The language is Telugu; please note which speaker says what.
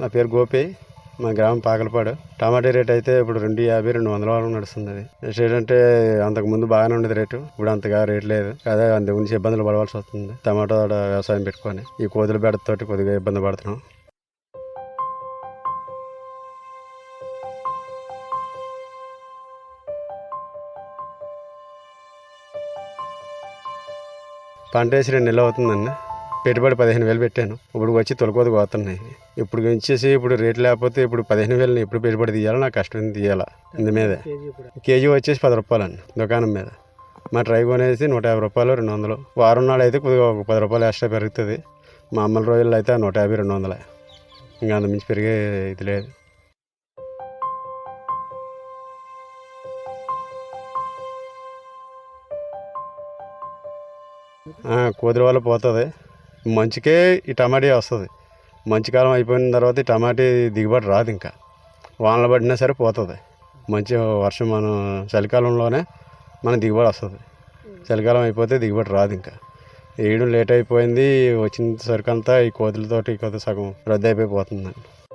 Speaker 1: నా పేరు గోపి. మా గ్రామం పాకలపాడు. టమాటా రేట్ అయితే ఇప్పుడు రెండు యాభై రెండు వందల వరకు నడుస్తుంది అది నెక్స్ట్ ఏంటంటే అంతకు ముందు బాగానే ఉండేది రేటు. ఇప్పుడు అంతగా రేట్ లేదు. అదే అందు గురించి ఇబ్బందులు పడవలసి వస్తుంది. టమాటా వ్యవసాయం పెట్టుకొని ఈ కోతుల బెడతోటి కొద్దిగా ఇబ్బంది పడుతున్నాం. పంట వేసి రెండు నెలలు అవుతుందండి. పెట్టుబడి పదిహేను వేలు పెట్టాను. ఇప్పుడు వచ్చి తొలకోత పోతున్నాయి. ఇప్పుడు వచ్చేసి ఇప్పుడు రేట్ లేకపోతే ఇప్పుడు పదిహేను వేలు ఎప్పుడు పెట్టుబడి తీయాలి? నాకు కష్టం తీయాలా? ఇందు మీదే. కేజీ వచ్చేసి పది రూపాయలండి దుకాణం మీద. మా ట్రై కొనేసి నూట యాభై రూపాయలు రెండు వందలు. వారం నాడు అయితే కొద్దిగా ఒక పది రూపాయలు ఎక్స్ట్రా పెరుగుతుంది. మామూలు రోజుల్లో అయితే నూట యాభై రెండు వందలే. ఇంకా అంత మించి పెరిగే ఇది లేదు. ఆ, వల్ల పోతుంది. మంచుకే ఈ టమాటీ వస్తుంది. మంచు కాలం అయిపోయిన తర్వాత ఈ టమాటీ దిగుబడి రాదు ఇంకా. వానలు పడినా సరే పోతుంది. మంచి వర్షం మనం చలికాలంలోనే మన దిగుబడి వస్తుంది. చలికాలం అయిపోతే దిగుబడి రాదు ఇంకా. వేయడం లేట్ అయిపోయింది వచ్చిన సరికంతా ఈ కోతులతోటి కొద్దిగా సగం రద్దు అయిపోయిపోతుందండి